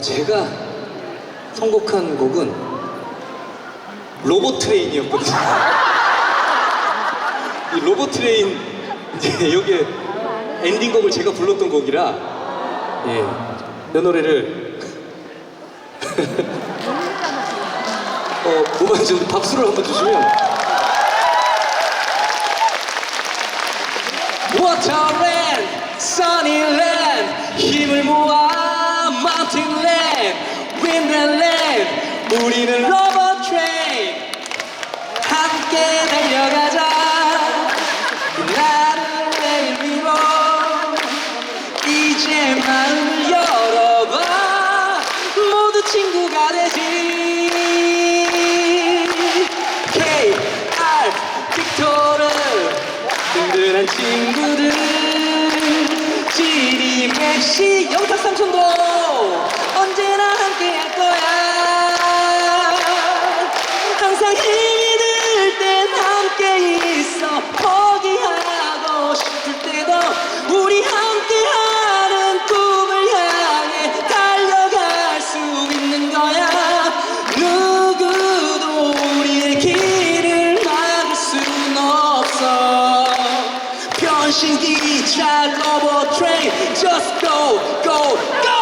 제가 선곡한 곡은 로봇 트레인이었거든요. 이 로봇 트레인 이제 여기에 엔딩곡을 제가 불렀던 곡이라 예, 이 노래를 어 뭐만 좀 박수를 한번 주시면 워터랜드, 써 윈드랜드 우리는 로봇 트레인. 함께 달려가자. 나를 내밀고 이제 마음을 열어봐. 모두 친구가 되지. KR 빅토르. 든든한 친구들. 지리 맥시 영탁 삼촌도 just go go go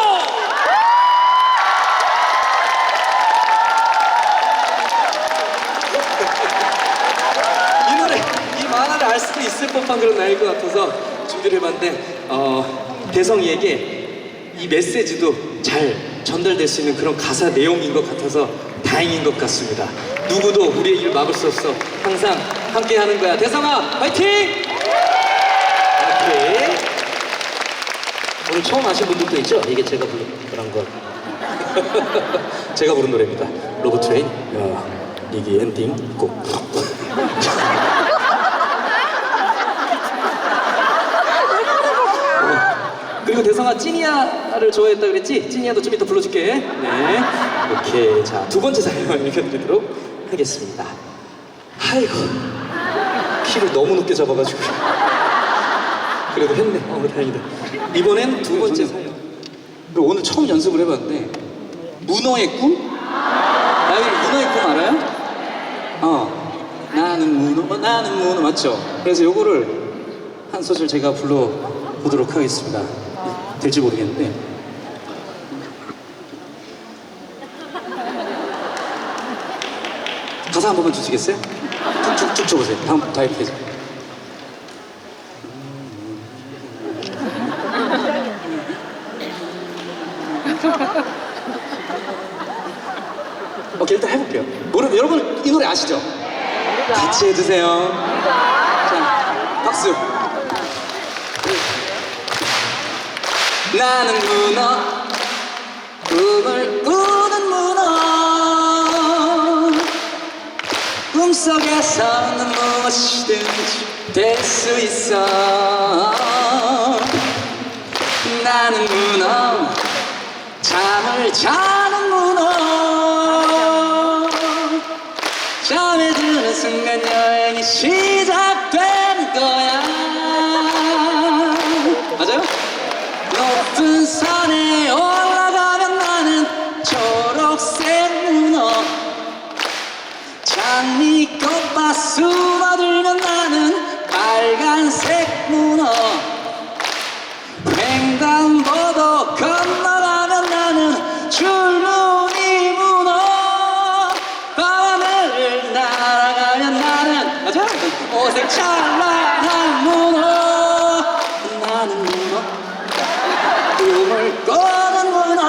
이 노래 이 만화를 알 수도 있을 법한 그런 나이일 것 같아서 준비를 해봤는데 어, 대성이에게 이 메시지도 잘 전달될 수 있는 그런 가사 내용인 것 같아서 다행인 것 같습니다. 누구도 우리의 일 막을 수 없어. 항상 함께 하는 거야. 대성아, 화이팅! 오케이. 오늘 처음 아신 분들도 있죠? 이게 제가 부른 그런 거. 제가 부른 노래입니다. 로봇 트레인. 어, 이기 엔딩 곡. 어, 그리고 대성아 찐이야를 좋아했다 그랬지? 찐이야도 좀 이따 불러줄게. 네. 오케이. 자, 두 번째 사연 읽어드리도록 하겠습니다. 아이고. 키를 너무 높게 잡아가지고. 그래도 했네. 어, 다행이다. 이번엔 두 번째 사연. 그리고 오늘 처음 연습을 해봤는데 문어의 꿈? 나영이 문어의 꿈 알아요? 어 나는 문어 나는 문어 맞죠? 그래서 요거를 한 소절 제가 불러보도록 하겠습니다 될지 모르겠는데 가사 한 번만 주시겠어요? 쭉쭉쭉 줘보세요 다음 페이지 오케이 일단 해볼게요. 노래, 여러분 이 노래 아시죠? 같이 해주세요. 자, 박수. 나는 문어, 꿈을 꾸는 문어. 꿈속에서는 무엇이든지 될 수 있어. 나는 문어, 잠을 자는 문어. 순간 여행이 시작 오색 찬란한 문어 나는 문어 꿈을 꾸는 문어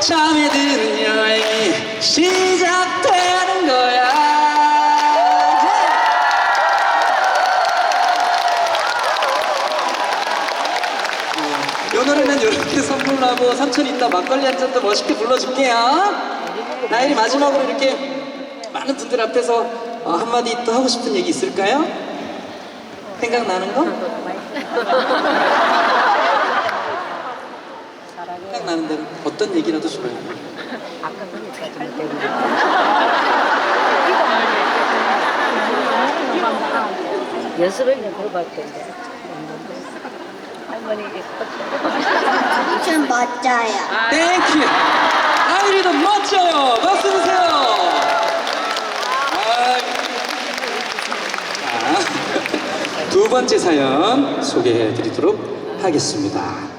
잠에 드는 여행이 시작되는 거야 이 노래는 이렇게 선물하고 삼촌 이따 막걸리 한 잔도 멋있게 불러줄게요. 나일이 마지막으로 이렇게 많은 분들 앞에서 어, 한마디 또 하고 싶은 얘기 있을까요? 생각나는 거? 생각나는 대로 어떤 얘기라도 좋아요. 아까 그니까 좀 때문에. 연습을 좀 해봤던데. 할머니 좀 멋져요. 땡큐. 아이리도 멋져요. 박수 주세요. 아, 자, 두 번째 사연 소개해 드리도록 하겠습니다.